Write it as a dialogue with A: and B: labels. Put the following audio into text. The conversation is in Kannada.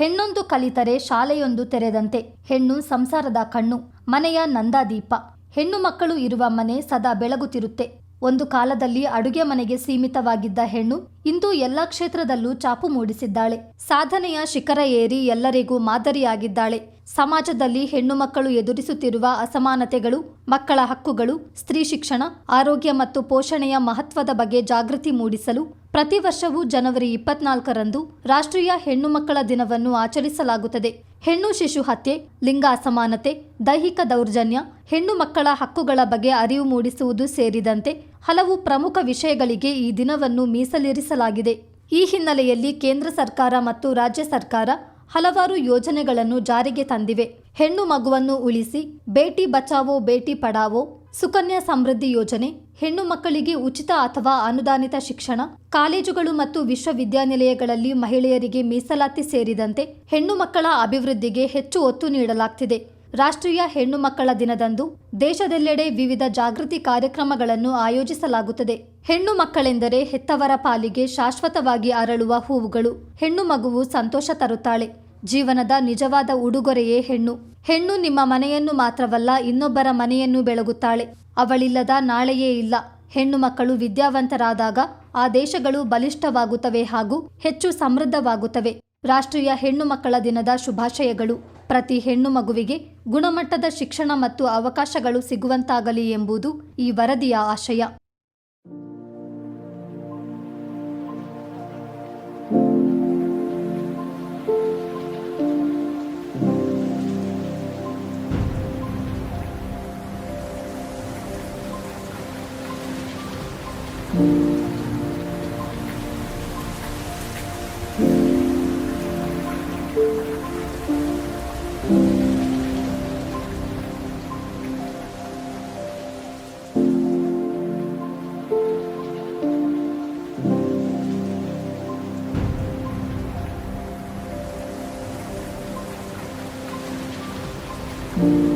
A: ಹೆಣ್ಣೊಂದು ಕಲಿತರೆ ಶಾಲೆಯೊಂದು ತೆರೆದಂತೆ, ಹೆಣ್ಣು ಸಂಸಾರದ ಕಣ್ಣು, ಮನೆಯ ನಂದಾದೀಪ ಹೆಣ್ಣು ಮಕ್ಕಳು ಇರುವ ಮನೆ ಸದಾ ಬೆಳಗುತ್ತಿರುತ್ತೆ. ಒಂದು ಕಾಲದಲ್ಲಿ ಅಡುಗೆ ಮನೆಗೆ ಸೀಮಿತವಾಗಿದ್ದ ಹೆಣ್ಣು ಇಂದು ಎಲ್ಲ ಕ್ಷೇತ್ರದಲ್ಲೂ ಚಾಪು ಮೂಡಿಸಿದ್ದಾಳೆ. ಸಾಧನೆಯ ಶಿಖರ ಏರಿ ಎಲ್ಲರಿಗೂ ಮಾದರಿಯಾಗಿದ್ದಾಳೆ. ಸಮಾಜದಲ್ಲಿ ಹೆಣ್ಣು ಮಕ್ಕಳು ಎದುರಿಸುತ್ತಿರುವ ಅಸಮಾನತೆಗಳು, ಮಕ್ಕಳ ಹಕ್ಕುಗಳು, ಸ್ತ್ರೀ ಶಿಕ್ಷಣ, ಆರೋಗ್ಯ ಮತ್ತು ಪೋಷಣೆಯ ಮಹತ್ವದ ಬಗ್ಗೆ ಜಾಗೃತಿ ಮೂಡಿಸಲು ಪ್ರತಿ ವರ್ಷವೂ ಜನವರಿ ಇಪ್ಪತ್ನಾಲ್ಕರಂದು ರಾಷ್ಟ್ರೀಯ ಹೆಣ್ಣು ಮಕ್ಕಳ ದಿನವನ್ನು ಆಚರಿಸಲಾಗುತ್ತದೆ. ಹೆಣ್ಣು ಶಿಶು ಹತ್ಯೆ, ಲಿಂಗ ಅಸಮಾನತೆ, ದೈಹಿಕ ದೌರ್ಜನ್ಯ, ಹೆಣ್ಣು ಮಕ್ಕಳ ಹಕ್ಕುಗಳ ಬಗ್ಗೆ ಅರಿವು ಮೂಡಿಸುವುದು ಸೇರಿದಂತೆ ಹಲವು ಪ್ರಮುಖ ವಿಷಯಗಳಿಗೆ ಈ ದಿನವನ್ನು ಮೀಸಲಿರಿಸಲಾಗಿದೆ. ಈ ಹಿನ್ನೆಲೆಯಲ್ಲಿ ಕೇಂದ್ರ ಸರ್ಕಾರ ಮತ್ತು ರಾಜ್ಯ ಸರ್ಕಾರ ಹಲವಾರು ಯೋಜನೆಗಳನ್ನು ಜಾರಿಗೆ ತಂದಿವೆ. ಹೆಣ್ಣು ಮಗುವನ್ನು ಉಳಿಸಿ, ಬೇಟಿ ಬಚಾವೋ, ಬೇಟಿ ಪಡಾವೋ ಸುಕನ್ಯಾ ಸಮೃದ್ಧಿ ಯೋಜನೆ, ಹೆಣ್ಣು ಮಕ್ಕಳಿಗೆ ಉಚಿತ ಅಥವಾ ಅನುದಾನಿತ ಶಿಕ್ಷಣ, ಕಾಲೇಜುಗಳು ಮತ್ತು ವಿಶ್ವವಿದ್ಯಾನಿಲಯಗಳಲ್ಲಿ ಮಹಿಳೆಯರಿಗೆ ಮೀಸಲಾತಿ ಸೇರಿದಂತೆ ಹೆಣ್ಣು ಮಕ್ಕಳ ಅಭಿವೃದ್ಧಿಗೆ ಹೆಚ್ಚು ಒತ್ತು ನೀಡಲಾಗ್ತಿದೆ. ರಾಷ್ಟ್ರೀಯ ಹೆಣ್ಣು ಮಕ್ಕಳ ದಿನದಂದು ದೇಶದೆಲ್ಲೆಡೆ ವಿವಿಧ ಜಾಗೃತಿ ಕಾರ್ಯಕ್ರಮಗಳನ್ನು ಆಯೋಜಿಸಲಾಗುತ್ತದೆ. ಹೆಣ್ಣು ಮಕ್ಕಳೆಂದರೆ ಹೆತ್ತವರ ಪಾಲಿಗೆ ಶಾಶ್ವತವಾಗಿ ಅರಳುವ ಹೂವುಗಳು. ಹೆಣ್ಣು ಮಗುವು ಸಂತೋಷ ತರುತ್ತಾಳೆ. ಜೀವನದ ನಿಜವಾದ ಉಡುಗೊರೆಯೇ ಹೆಣ್ಣು. ಹೆಣ್ಣು ನಿಮ್ಮ ಮನೆಯನ್ನು ಮಾತ್ರವಲ್ಲ, ಇನ್ನೊಬ್ಬರ ಮನೆಯನ್ನು ಬೆಳಗುತ್ತಾಳೆ. ಅವಳಿಲ್ಲದ ನಾಳೆಯೇ ಇಲ್ಲ. ಹೆಣ್ಣು ಮಕ್ಕಳು ವಿದ್ಯಾವಂತರಾದಾಗ ಆ ದೇಶಗಳು ಬಲಿಷ್ಠವಾಗುತ್ತವೆ ಹಾಗೂ ಹೆಚ್ಚು ಸಮೃದ್ಧವಾಗುತ್ತವೆ. ರಾಷ್ಟ್ರೀಯ ಹೆಣ್ಣು ಮಕ್ಕಳ ದಿನದ ಶುಭಾಶಯಗಳು. ಪ್ರತಿ ಹೆಣ್ಣು ಮಗುವಿಗೆ ಗುಣಮಟ್ಟದ ಶಿಕ್ಷಣ ಮತ್ತು ಅವಕಾಶಗಳು ಸಿಗುವಂತಾಗಲಿ ಎಂಬುದು ಈ ವರದಿಯ ಆಶಯ.
B: thank mm -hmm. you